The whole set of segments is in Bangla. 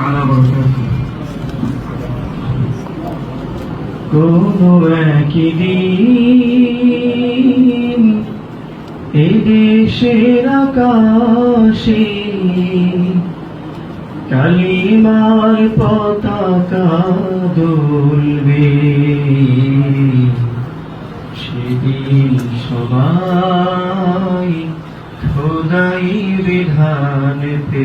تعالى وبركاته কোনো একদিন এদেশের আকাশে কালিমার পতাকা দুলবে সেদিন সবাই খোদাই বিধান পে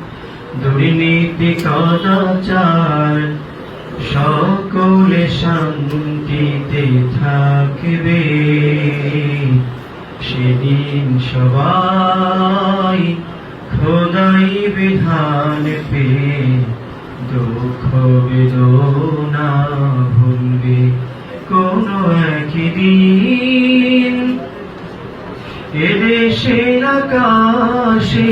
দুর্নীতি কদাচার সকলে শান্তিতে থাকবে। সেদিন সবাই খোদাই বিধান পে দুঃখ বেদনা ভুলবে। কোনো একদিন এদেশের আকাশে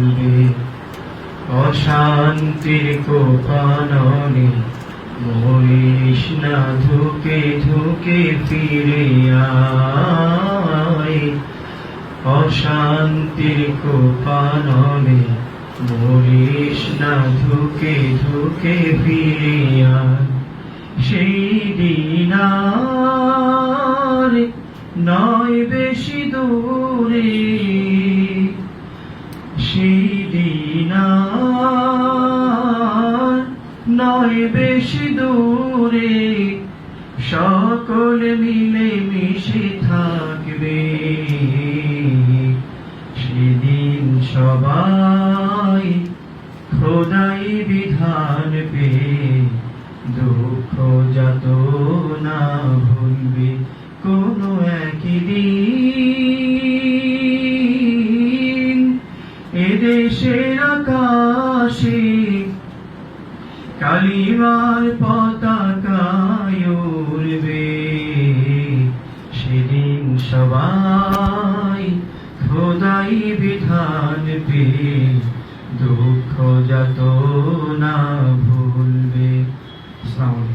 অশান্তির কোপাননে মরিস না ধুকে ধুকে ফিরে আয়। অশান্তির কোপাননে মরিস না ধুকে ধুকে ফিরে আয়। সেই দিন নয় বেশি দূরে। সেই দিন নয় বেশি দূরে সকলে মিলে মিশে থাকবে। সেদিন সবাই খোদাই বিধান পে দুঃখ যত না ভুলবে। কোনো একদিন কালিমার পতাকায় উড়বে সেদিন সবাই খোদাই বিধান পে দুঃখ যত না ভুলবে। আলাইকুম